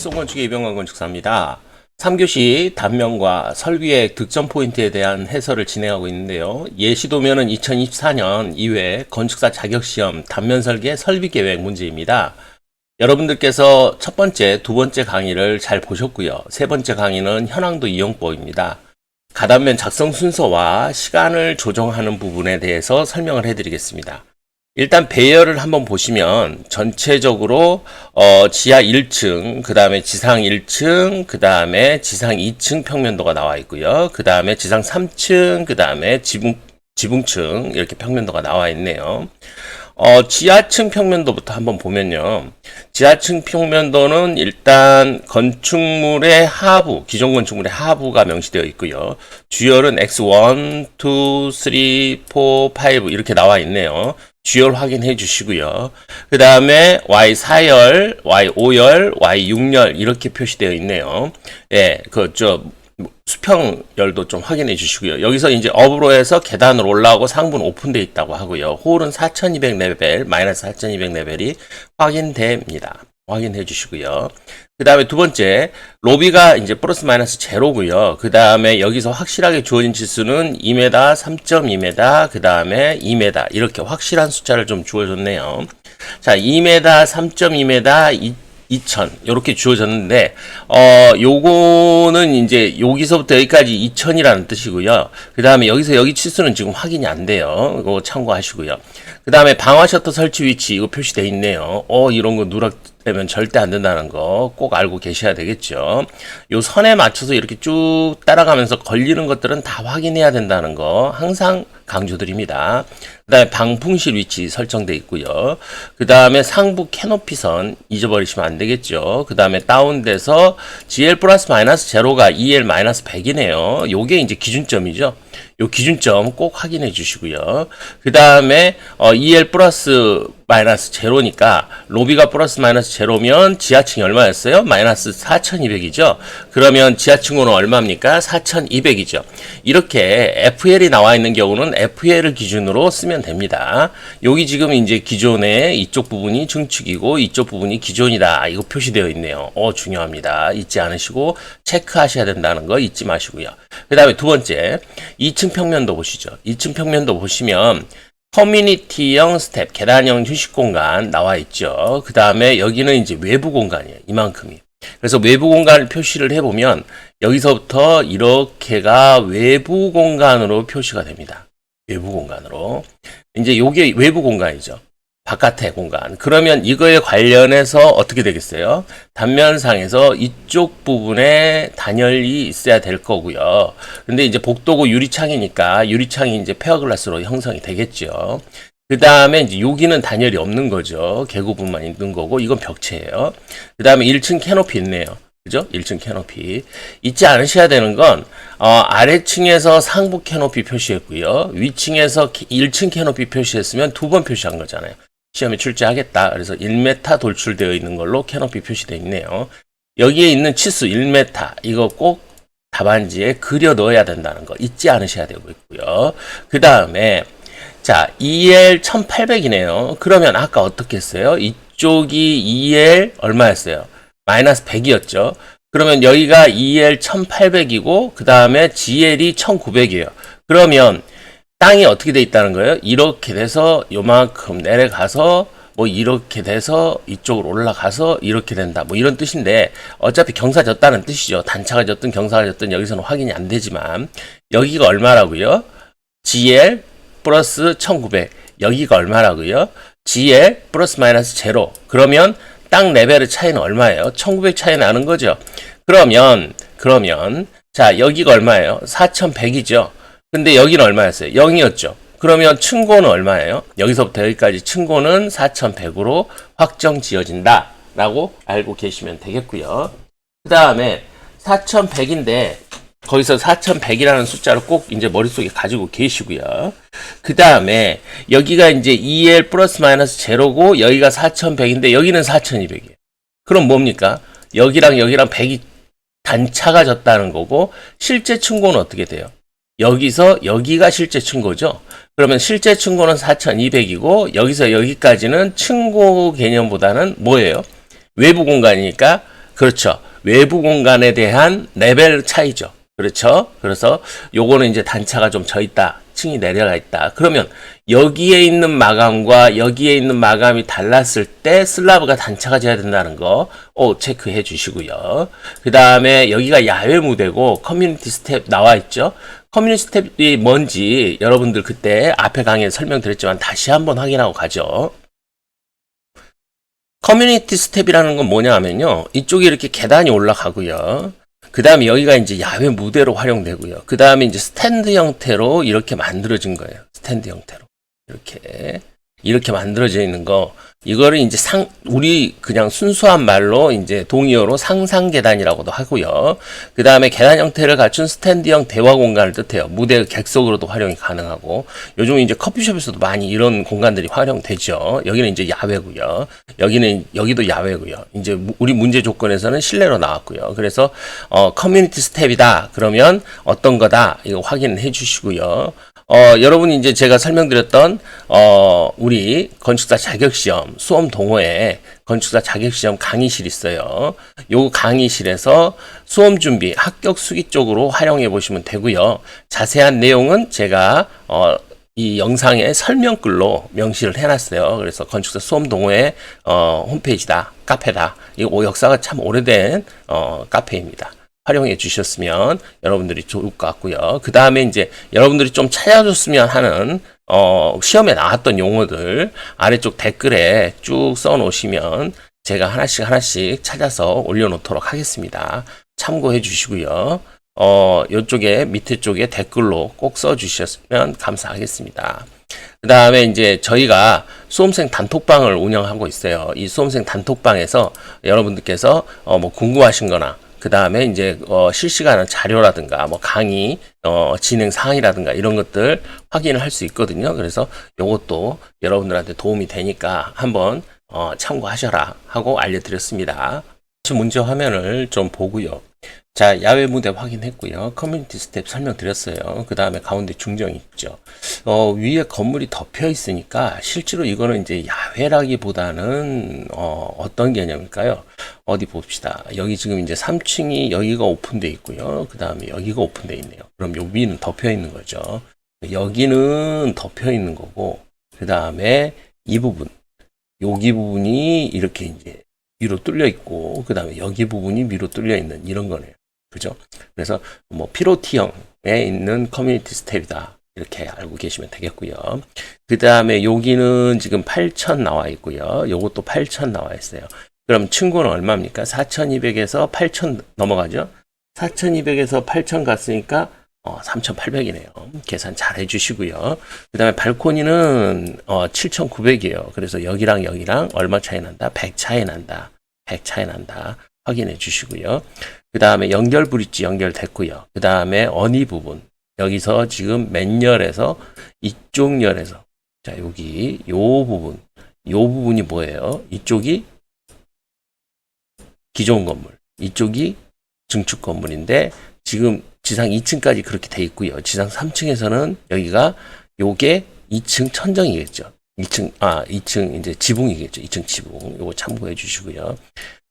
송건축의 이병관 건축사입니다. 3교시 단면과 설계획 득점 포인트에 대한 해설을 진행하고 있는데요. 예시도면은 2024년 2회 건축사 자격시험 단면 설계 설비 계획 문제입니다. 여러분들께서 첫 번째, 두 번째 강의를 잘 보셨고요. 세 번째 강의는 현황도 이용법입니다. 가단면 작성 순서와 시간을 조정하는 부분에 대해서 설명을 해드리겠습니다. 일단 배열을 한번 보시면 전체적으로 어, 지하 1층, 그 다음에 지상 1층, 그 다음에 지상 2층 평면도가 나와 있고요. 그 다음에 지상 3층, 그 다음에 지붕 지붕층 이렇게 평면도가 나와 있네요. 어, 지하층 평면도부터 한번 보면요. 지하층 평면도는 일단 건축물의 하부, 기존 건축물의 하부가 명시되어 있고요. 주열은 X1, 2, 3, 4, 5 이렇게 나와 있네요. 주열 확인해 주시고요. 그 다음에 Y4열, Y5열, Y6열 이렇게 표시되어 있네요. 예, 그 저 수평열도 좀 확인해 주시고요. 여기서 이제 업으로 해서 계단으로 올라오고 상부는 오픈되어 있다고 하고요. 홀은 4200 레벨, 마이너스 4200 레벨이 확인됩니다. 확인해 주시고요. 그 다음에 두 번째, 로비가 이제 플러스 마이너스 제로고요. 그 다음에 여기서 확실하게 주어진 지수는 2m, 3.2m, 그 다음에 2m 이렇게 확실한 숫자를 좀 주어졌네요. 자, 2m, 3.2m, 2000 이렇게 주어졌는데 어 요거는 이제 여기서부터 여기까지 2000이라는 뜻이고요. 그 다음에 여기서 여기 치수는 지금 확인이 안 돼요. 이거 참고하시고요. 그 다음에 방화 셔터 설치 위치 이거 표시되어 있네요. 어 이런 거 누락되면 절대 안 된다는 거 꼭 알고 계셔야 되겠죠. 요 선에 맞춰서 이렇게 쭉 따라가면서 걸리는 것들은 다 확인해야 된다는 거 항상 강조드립니다. 그 다음에 방풍실 위치 설정돼 있고요. 그 다음에 상부 캐노피선 잊어버리시면 안 되겠죠. 그 다음에 다운돼서 GL 플러스 마이너스 제로가 EL 마이너스 100이네요. 요게 이제 기준점이죠. 요 기준점 꼭 확인해 주시고요. 그 다음에 어, EL 플러스 마이너스 제로니까 로비가 플러스 마이너스 제로면 지하층이 얼마였어요? 마이너스 4200이죠. 그러면 지하층으로는 얼마입니까? 4200이죠. 이렇게 FL이 나와 있는 경우는 FL을 기준으로 쓰면 됩니다. 여기 지금 이제 기존에 이쪽 부분이 증축이고 이쪽 부분이 기존이다. 이거 표시되어 있네요. 어 중요합니다. 잊지 않으시고 체크하셔야 된다는 거 잊지 마시고요. 그 다음에 두 번째 2층 평면도 보시죠. 2층 평면도 보시면 커뮤니티형 스텝, 계단형 휴식 공간 나와 있죠. 그 다음에 여기는 이제 외부 공간이에요. 이만큼이. 그래서 외부 공간을 표시를 해보면 여기서부터 이렇게가 외부 공간으로 표시가 됩니다. 외부 공간으로. 이제 요게 외부 공간이죠. 바깥의 공간. 그러면 이거에 관련해서 어떻게 되겠어요? 단면상에서 이쪽 부분에 단열이 있어야 될 거고요. 근데 이제 복도고 유리창이니까 유리창이 이제 페어글라스로 형성이 되겠죠. 그 다음에 이제 여기는 단열이 없는 거죠. 개구부만 있는 거고 이건 벽체예요. 그 다음에 1층 캐노피 있네요. 그죠? 1층 캐노피. 잊지 않으셔야 되는 건, 어, 아래층에서 상부 캐노피 표시했고요. 위층에서 1층 캐노피 표시했으면 두 번 표시한 거잖아요. 시험에 출제하겠다. 그래서 1m 돌출되어 있는 걸로 캐노피 표시되어 있네요. 여기에 있는 치수 1m 이거 꼭 답안지에 그려 넣어야 된다는 거 잊지 않으셔야 되고 있고요. 그 다음에 자 EL 1800이네요. 그러면 아까 어떻게 했어요? 이쪽이 EL 얼마였어요? 마이너스 100이었죠. 그러면 여기가 EL 1800이고 그 다음에 GL이 1900이에요. 그러면 땅이 어떻게 돼 있다는 거예요? 이렇게 돼서 요만큼 내려가서 뭐 이렇게 돼서 이쪽으로 올라가서 이렇게 된다. 뭐 이런 뜻인데 어차피 경사 졌다는 뜻이죠. 단차가 졌든 경사가 졌든 여기서는 확인이 안 되지만 여기가 얼마라고요? GL 플러스 1900 여기가 얼마라고요? GL 플러스 마이너스 제로 그러면 땅 레벨의 차이는 얼마예요? 1900 차이 나는 거죠. 그러면 그러면 자 여기가 얼마예요? 4100이죠. 근데 여기는 얼마였어요? 0이었죠. 그러면 층고는 얼마예요? 여기서부터 여기까지 층고는 4100으로 확정 지어진다. 라고 알고 계시면 되겠고요. 그 다음에 4100인데 거기서 4100이라는 숫자를 꼭 이제 머릿속에 가지고 계시고요. 그 다음에 여기가 이제 2L 플러스 마이너스 제로고 여기가 4100인데 여기는 4200이에요. 그럼 뭡니까? 여기랑 여기랑 100이 단차가 졌다는 거고 실제 층고는 어떻게 돼요? 여기서 여기가 실제 층고죠. 그러면 실제 층고는 4200이고 여기서 여기까지는 층고 개념보다는 뭐예요? 외부 공간이니까 그렇죠. 외부 공간에 대한 레벨 차이죠. 그렇죠. 그래서 요거는 이제 단차가 좀 져 있다. 층이 내려가 있다. 그러면 여기에 있는 마감과 여기에 있는 마감이 달랐을 때 슬라브가 단차가 져야 된다는 거, 오, 체크해 주시고요. 그 다음에 여기가 야외 무대고 커뮤니티 스텝 나와 있죠. 커뮤니티 스텝이 뭔지 여러분들 그때 앞에 강의에 설명드렸지만 다시 한번 확인하고 가죠. 커뮤니티 스텝이라는 건 뭐냐 하면요. 이쪽에 이렇게 계단이 올라가고요. 그 다음에 여기가 이제 야외 무대로 활용되고요. 그 다음에 이제 스탠드 형태로 이렇게 만들어진 거예요. 스탠드 형태로. 이렇게. 이렇게 만들어져 있는 거. 이거를 이제 상, 우리 그냥 순수한 말로 이제 동의어로 상상 계단이라고도 하고요. 그 다음에 계단 형태를 갖춘 스탠드형 대화 공간을 뜻해요. 무대 객석으로도 활용이 가능하고. 요즘 이제 커피숍에서도 많이 이런 공간들이 활용되죠. 여기는 이제 야외고요. 여기는, 여기도 야외고요. 이제 무- 우리 문제 조건에서는 실내로 나왔고요. 그래서, 어, 커뮤니티 스텝이다. 그러면 어떤 거다. 이거 확인해 주시고요. 어, 여러분이 이제 제가 설명드렸던, 어, 우리 건축사 자격시험, 수험 동호회 건축사 자격시험 강의실 있어요. 요 강의실에서 수험 준비, 합격 수기 쪽으로 활용해 보시면 되고요. 자세한 내용은 제가, 어, 이 영상에 설명글로 명시를 해놨어요. 그래서 건축사 수험 동호회, 어, 홈페이지다, 카페다. 이 역사가 참 오래된, 어, 카페입니다. 활용해 주셨으면 여러분들이 좋을 것 같고요. 그 다음에 이제 여러분들이 좀 찾아줬으면 하는 어, 시험에 나왔던 용어들 아래쪽 댓글에 쭉 써놓으시면 제가 하나씩 하나씩 찾아서 올려놓도록 하겠습니다. 참고해 주시고요. 어, 요쪽에 밑에 쪽에 댓글로 꼭 써주셨으면 감사하겠습니다. 그 다음에 이제 저희가 수험생 단톡방을 운영하고 있어요. 이 수험생 단톡방에서 여러분들께서 어, 뭐 궁금하신 거나 그 다음에 이제 어, 실시간 자료라든가 뭐 강의 어, 진행 사항이라든가 이런 것들 확인을 할 수 있거든요. 그래서 요것도 여러분들한테 도움이 되니까 한번 어, 참고하셔라 하고 알려드렸습니다. 다시 문제 화면을 좀 보고요. 자, 야외 무대 확인했고요. 커뮤니티 스텝 설명드렸어요. 그 다음에 가운데 중정 있죠. 어, 위에 건물이 덮여 있으니까 실제로 이거는 이제 야외라기보다는 어, 어떤 개념일까요? 어디 봅시다. 여기 지금 이제 3층이 여기가 오픈돼 있고요. 그 다음에 여기가 오픈돼 있네요. 그럼 요 위는 덮여 있는 거죠. 여기는 덮여 있는 거고, 그 다음에 이 부분, 여기 부분이 이렇게 이제 위로 뚫려 있고, 그 다음에 여기 부분이 위로 뚫려 있는 이런 거네요. 그죠? 그래서 뭐 피로티형에 있는 커뮤니티 스텝이다. 이렇게 알고 계시면 되겠고요. 그 다음에 여기는 지금 8,000 나와 있고요. 요것도 8,000 나와 있어요. 그럼 층고는 얼마입니까? 4,200에서 8,000 넘어가죠? 4,200에서 8,000 갔으니까 어, 3,800이네요. 계산 잘 해주시고요. 그 다음에 발코니는 어, 7,900이에요. 그래서 여기랑 여기랑 얼마 차이 난다? 100 차이 난다. 100 차이 난다. 확인해 주시고요. 그 다음에 연결 브릿지 연결됐고요. 그 다음에 어니 부분 여기서 지금 맨 열에서 이쪽 열에서 자 여기 요 부분 요 부분이 뭐예요? 이쪽이 기존 건물 이쪽이 증축 건물인데 지금 지상 2층까지 그렇게 돼 있고요. 지상 3층에서는 여기가 요게 2층 천정이겠죠. 2층 아 2층 이제 지붕이겠죠. 2층 지붕 요거 참고해 주시고요.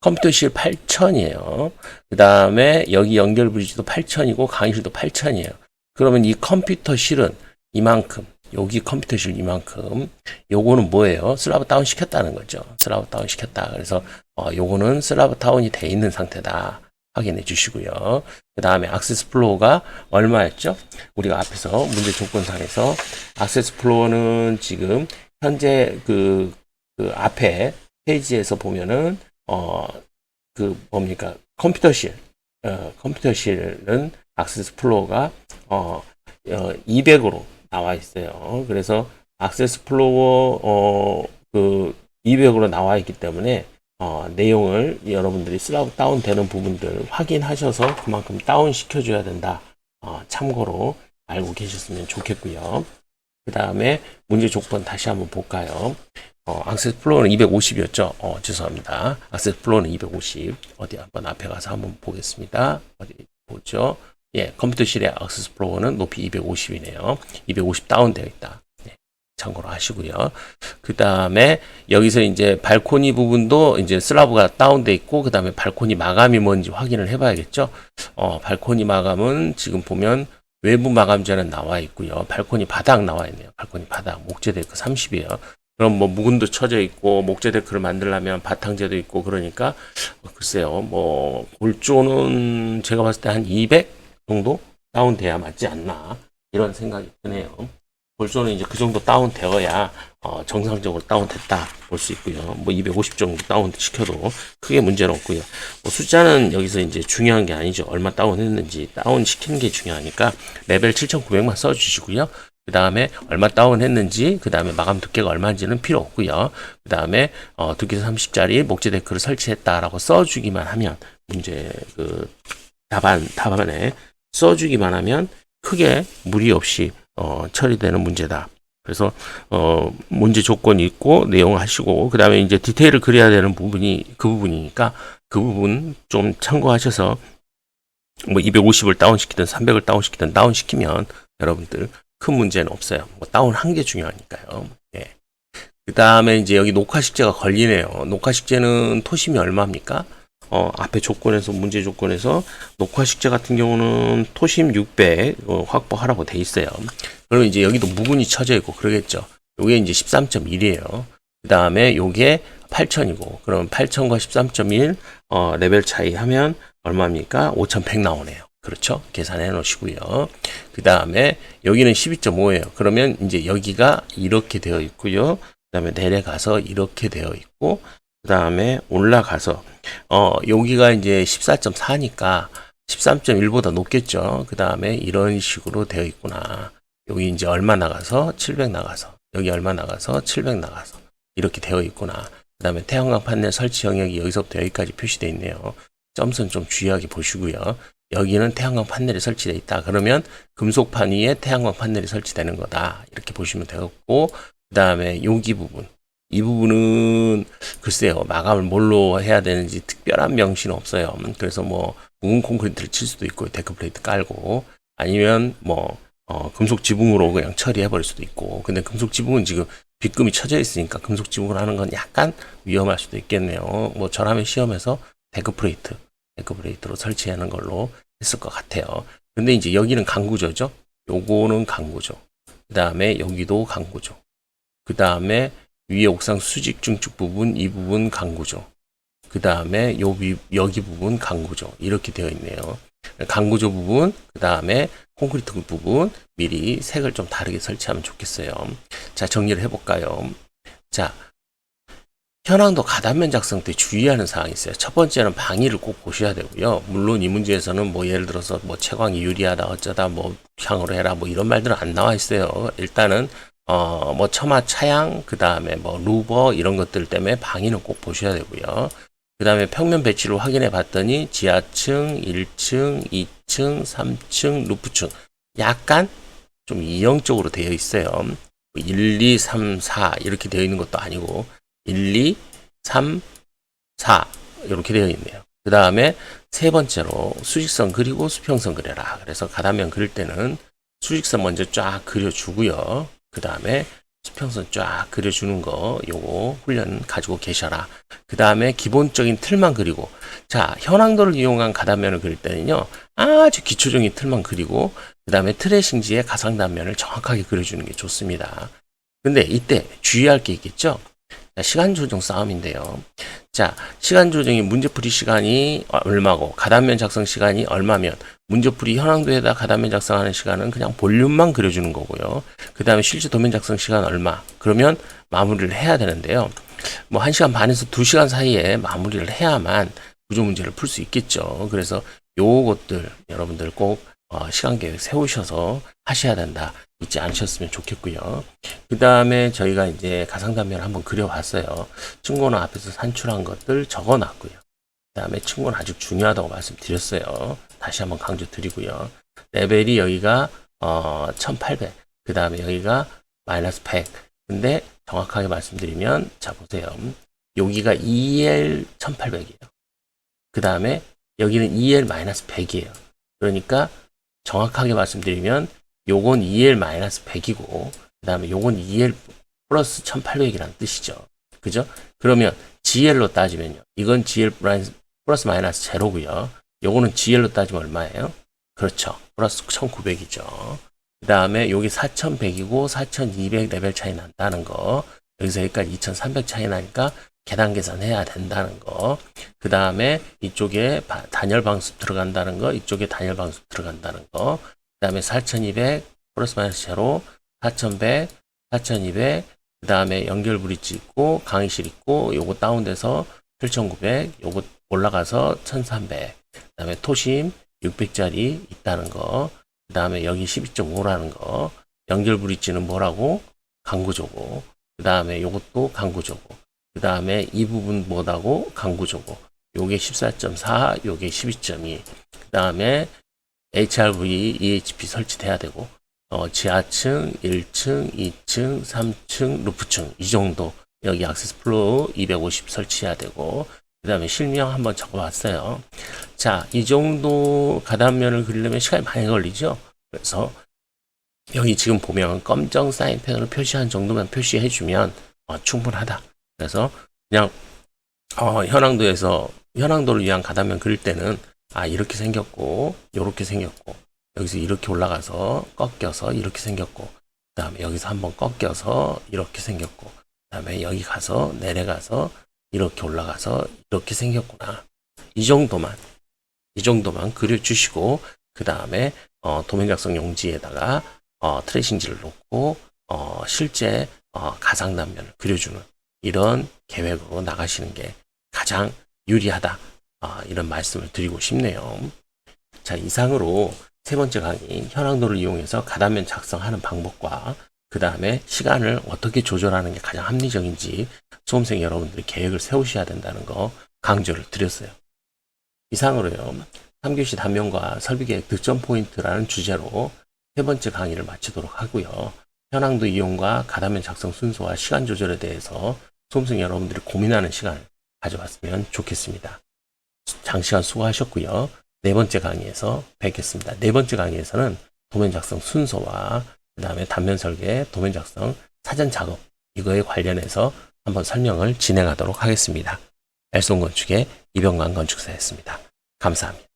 컴퓨터실 8,000이에요. 그 다음에 여기 연결 브리지도 8,000이고 강의실도 8,000이에요. 그러면 이 컴퓨터실은 이만큼, 여기 컴퓨터실 이만큼, 요거는 뭐예요? 슬라브 다운 시켰다는 거죠. 슬라브 다운 시켰다. 그래서 어, 요거는 슬라브 다운이 돼 있는 상태다. 확인해 주시고요. 그 다음에 악세스 플로어가 얼마였죠? 우리가 앞에서 문제 조건상에서 악세스 플로어는 지금 현재 그, 그 앞에 페이지에서 보면은 어, 그 뭡니까? 컴퓨터실. 어, 컴퓨터실은 악세스 플로어가 어, 어 200으로 나와 있어요. 그래서 악세스 플로어 어, 그 200으로 나와 있기 때문에 어, 내용을 여러분들이 슬라브 다운 되는 부분들 확인하셔서 그만큼 다운 시켜줘야 된다. 어, 참고로 알고 계셨으면 좋겠고요. 그 다음에 문제 조건 다시 한번 볼까요? 어, 악세스 플로어는 250이었죠? 어, 죄송합니다. 악세스 플로어는 250. 어디 한번 앞에 가서 한번 보겠습니다. 어디 보죠? 예, 컴퓨터실의 악세스 플로어는 높이 250이네요. 250 다운되어 있다. 네, 참고로 하시고요. 그 다음에 여기서 이제 발코니 부분도 이제 슬라브가 다운돼 있고 그 다음에 발코니 마감이 뭔지 확인을 해봐야겠죠. 어, 발코니 마감은 지금 보면 외부 마감재는 나와 있고요. 발코니 바닥 나와 있네요. 발코니 바닥 목재 데크 30이에요. 그럼 뭐 묵은도 쳐져 있고 목재 데크를 만들려면 바탕재도 있고 그러니까 어, 글쎄요. 뭐 골조는 제가 봤을 때 한 200 정도 다운돼야 맞지 않나 이런 생각이 드네요. 골조는 이제 그 정도 다운되어야 어, 정상적으로 다운됐다 볼 수 있고요. 뭐 250 정도 다운 시켜도 크게 문제는 없고요. 뭐 숫자는 여기서 이제 중요한 게 아니죠. 얼마 다운했는지 다운 시키는 게 중요하니까 레벨 7,900만 써주시고요. 그 다음에 얼마 다운했는지, 그 다음에 마감 두께가 얼마인지는 필요 없고요. 그 다음에 어, 두께 30짜리 목재 데크를 설치했다라고 써주기만 하면 문제 그 답안 답안에 써주기만 하면 크게 무리 없이 어, 처리되는 문제다. 그래서 어, 문제 조건이 있고 내용 하시고 그 다음에 이제 디테일을 그려야 되는 부분이 그 부분이니까 그 부분 좀 참고하셔서 뭐 250을 다운시키든 300을 다운시키든 다운시키면 여러분들 큰 문제는 없어요. 뭐 다운한 게 중요하니까요. 예. 그 다음에 이제 여기 녹화 식재가 걸리네요. 녹화 식재는 토심이 얼마입니까? 어, 앞에 조건에서 문제 조건에서 녹화식재 같은 경우는 토심 600 어, 확보하라고 돼 있어요. 그럼 이제 여기도 무근이 쳐져 있고 그러겠죠. 요게 이제 13.1이에요. 그 다음에 요게 8,000이고 그럼 8,000과 13.1 어, 레벨 차이 하면 얼마입니까? 5,100 나오네요. 그렇죠? 계산해 놓으시고요. 그 다음에 여기는 12.5예요. 그러면 이제 여기가 이렇게 되어 있고요. 그 다음에 내려가서 이렇게 되어 있고 그 다음에 올라가서 어 여기가 이제 14.4니까 13.1보다 높겠죠. 그 다음에 이런 식으로 되어 있구나. 여기 이제 얼마 나가서 700 나가서 여기 얼마 나가서 700 나가서 이렇게 되어 있구나. 그 다음에 태양광 판넬 설치 영역이 여기서부터 여기까지 표시되어 있네요. 점선 좀 주의하게 보시고요. 여기는 태양광 판넬이 설치되어 있다. 그러면 금속판 위에 태양광 판넬이 설치되는 거다. 이렇게 보시면 되겠고 그 다음에 여기 부분 이 부분은 글쎄요 마감을 뭘로 해야 되는지 특별한 명시는 없어요. 그래서 뭐 묵은 콘크리트를 칠 수도 있고 데크 플레이트 깔고 아니면 뭐 어, 금속 지붕으로 그냥 처리해 버릴 수도 있고 근데 금속 지붕은 지금 빗금이 쳐져 있으니까 금속 지붕을 하는 건 약간 위험할 수도 있겠네요. 뭐 저라면 시험에서 데크 플레이트 데크 플레이트로 설치하는 걸로 했을 것 같아요. 근데 이제 여기는 강구조죠. 요거는 강구조. 그 다음에 여기도 강구조. 그 다음에 위에 옥상 수직 중축 부분 이 부분 강구조. 그 다음에 요 위, 여기 부분 강구조 이렇게 되어 있네요. 강구조 부분 그 다음에 콘크리트 부분 미리 색을 좀 다르게 설치하면 좋겠어요. 자 정리를 해볼까요? 자 현황도 가단면 작성 때 주의하는 사항이 있어요. 첫 번째는 방위를 꼭 보셔야 되고요. 물론 이 문제에서는 뭐 예를 들어서 뭐 채광이 유리하다 어쩌다 뭐 향으로 해라 뭐 이런 말들은 안 나와 있어요. 일단은 어 뭐 처마 차양 그 다음에 뭐 루버 이런 것들 때문에 방위는 꼭 보셔야 되고요. 그 다음에 평면 배치를 확인해 봤더니 지하층, 1층, 2층, 3층, 루프층 약간 좀 이형적으로 되어 있어요. 1, 2, 3, 4 이렇게 되어 있는 것도 아니고 1, 2, 3, 4 이렇게 되어 있네요. 그 다음에 세 번째로 수직선 그리고 수평선 그려라. 그래서 가다면 그릴 때는 수직선 먼저 쫙 그려주고요. 그 다음에 수평선 쫙 그려주는 거 요거 훈련 가지고 계셔라. 그 다음에 기본적인 틀만 그리고 자 현황도를 이용한 가단면을 그릴 때는요 아주 기초적인 틀만 그리고 그 다음에 트레싱지의 가상 단면을 정확하게 그려주는 게 좋습니다. 근데 이때 주의할 게 있겠죠? 자, 시간 조정 싸움인데요. 자, 시간 조정이 문제풀이 시간이 얼마고 가단면 작성 시간이 얼마면 문제풀이 현황도에다 가단면 작성하는 시간은 그냥 볼륨만 그려주는 거고요. 그 다음에 실제 도면 작성 시간 얼마? 그러면 마무리를 해야 되는데요. 뭐 1시간 반에서 2시간 사이에 마무리를 해야만 구조 문제를 풀 수 있겠죠. 그래서 요것들 여러분들 꼭 어, 시간 계획 세우셔서 하셔야 된다. 잊지 않으셨으면 좋겠고요. 그 다음에 저희가 이제 가상단면을 한번 그려봤어요. 층고는 앞에서 산출한 것들 적어놨고요. 그 다음에 층고는 아주 중요하다고 말씀드렸어요. 다시 한번 강조 드리고요. 레벨이 여기가 어, 1800. 그 다음에 여기가 마이너스 100. 근데 정확하게 말씀드리면 자 보세요. 여기가 EL 1800이에요. 그 다음에 여기는 EL 마이너스 100이에요. 그러니까 정확하게 말씀드리면 요건 2L-100이고 그그 다음에 요건 2L 플러스 1800이라는 뜻이죠. 그죠? 그러면 GL로 따지면요. 이건 GL 플러스 마이너스 제로고요. 요거는 GL로 따지면 얼마예요? 그렇죠. 플러스 1900이죠. 그 다음에 여기 4100이고 4200 레벨 차이 난다는 거. 여기서 여기까지 2300 차이 나니까 계단 계산해야 된다는 거. 그 다음에 이쪽에 바- 단열 방수 들어간다는 거. 이쪽에 단열 방수 들어간다는 거. 그 다음에 4200 플러스 마이너스 제로 4100 4200 그 다음에 연결 브릿지 있고 강의실 있고 요거 다운돼서 7900 요거 올라가서 1300 그 다음에 토심 600짜리 있다는 거. 그 다음에 여기 12.5라는 거. 연결 브릿지는 뭐라고? 강구조고. 그 다음에 요것도 강구조고. 그 다음에 이 부분 뭐다고? 강구조고. 요게 14.4, 요게 12.2. 그 다음에 HRV, EHP 설치돼야 되고, 어, 지하층, 1층, 2층, 3층, 루프층. 이 정도. 여기 액세스 플로우 250 설치해야 되고, 그 다음에 실명 한번 적어봤어요. 자, 이 정도 가단면을 그리려면 시간이 많이 걸리죠? 그래서 여기 지금 보면 검정 사인펜으로 표시한 정도만 표시해주면 어, 충분하다. 그래서 그냥 어, 현황도에서 현황도를 위한 가단면 그릴 때는 아 이렇게 생겼고 이렇게 생겼고 여기서 이렇게 올라가서 꺾여서 이렇게 생겼고 그 다음에 여기서 한번 꺾여서 이렇게 생겼고 그 다음에 여기 가서 내려가서 이렇게 올라가서 이렇게 생겼구나. 이 정도만 이 정도만 그려주시고 그 다음에 어, 도면 작성 용지에다가 어, 트레이싱지를 놓고 어, 실제 어, 가상 단면을 그려주는 이런 계획으로 나가시는 게 가장 유리하다 아, 이런 말씀을 드리고 싶네요. 자 이상으로 세 번째 강의 현황도를 이용해서 가단면 작성하는 방법과 그 다음에 시간을 어떻게 조절하는 게 가장 합리적인지 수험생 여러분들이 계획을 세우셔야 된다는 거 강조를 드렸어요. 이상으로요. 3교시 단면과 설비계획 득점 포인트라는 주제로 세 번째 강의를 마치도록 하고요. 현황도 이용과 가다면 작성 순서와 시간 조절에 대해서 수험생 여러분들이 고민하는 시간을 가져봤으면 좋겠습니다. 장시간 수고하셨고요. 네 번째 강의에서 뵙겠습니다. 네 번째 강의에서는 도면 작성 순서와 그 다음에 단면 설계, 도면 작성, 사전 작업 이거에 관련해서 한번 설명을 진행하도록 하겠습니다. 엘송 건축의 이병관 건축사였습니다. 감사합니다.